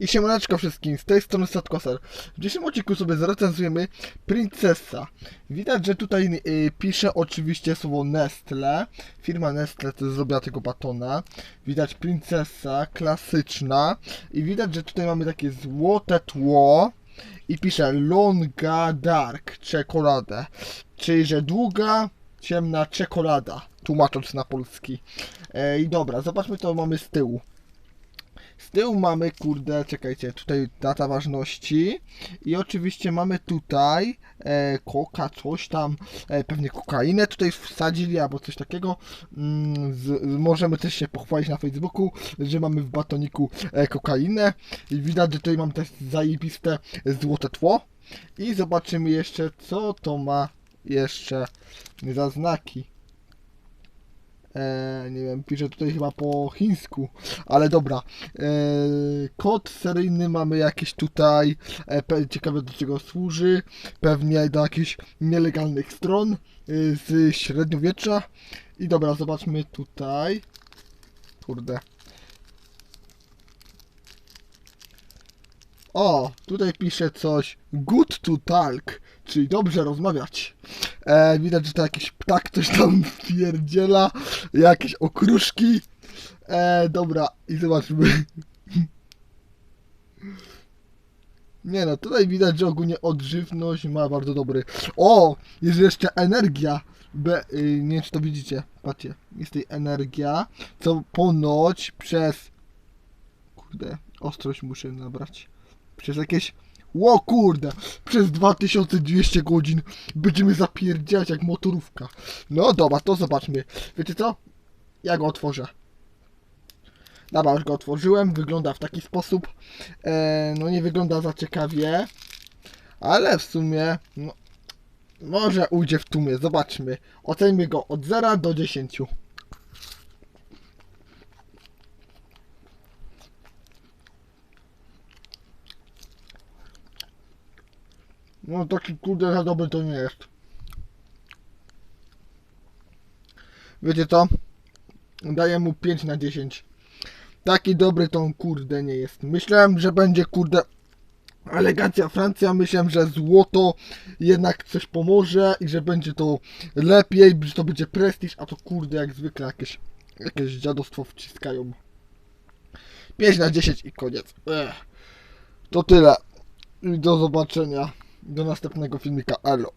I siemaneczko wszystkim, z tej strony Sadkoser. W dzisiejszym odcinku sobie zrecenzujemy Princessa. Widać, że tutaj y, pisze oczywiście słowo Nestle. Firma Nestle to zrobiła tego batona. Widać Princessa, klasyczna. I widać, że tutaj mamy takie złote tło. I pisze Longa Dark, czekoladę. Czyli, że długa, ciemna czekolada. Tłumacząc na polski. E, I dobra, zobaczmy co mamy z tyłu. Z tyłu mamy, kurde, czekajcie, tutaj data ważności i oczywiście mamy tutaj e, koka, coś tam, e, pewnie kokainę tutaj wsadzili albo coś takiego. Mm, z, możemy też się pochwalić na Facebooku, że mamy w batoniku e, kokainę i widać, że tutaj mam też zajebiste złote tło i zobaczymy jeszcze co to ma jeszcze za znaki. E, nie wiem, pisze tutaj chyba po chińsku, ale dobra. E, kod seryjny mamy jakiś tutaj, e, ciekawe do czego służy, pewnie do jakichś nielegalnych stron e, z średniowiecza. I dobra, zobaczmy tutaj. Kurde. O, tutaj pisze coś good to talk, czyli dobrze rozmawiać. E, widać, że to jakiś ptak coś tam pierdziela, jakieś okruszki. E, dobra, i zobaczmy. Nie no, tutaj widać, że ogólnie odżywność ma bardzo dobry. O, jest jeszcze energia. Be, y, nie wiem, czy to widzicie. Patrzcie, jest tutaj energia, co ponoć przez... Kurde, ostrość muszę nabrać. Przez jakieś... Ło kurde, przez 2200 godzin będziemy zapierdziać jak motorówka. No dobra, to zobaczmy. Wiecie co? Ja go otworzę. Dobra, już go otworzyłem. Wygląda w taki sposób. E, no nie wygląda za ciekawie. Ale w sumie... No, może ujdzie w tłumie. Zobaczmy. Oceńmy go od 0 do 10. No taki kurde za dobry to nie jest. Wiecie co? Daję mu 5 na 10. Taki dobry on kurde nie jest. Myślałem, że będzie kurde elegancja Francja. Myślałem, że złoto jednak coś pomoże i że będzie to lepiej, że to będzie prestiż, a to kurde jak zwykle jakieś, jakieś dziadostwo wciskają. 5 na 10 i koniec. Ech. To tyle. I do zobaczenia. Do następnego filmika. Elo.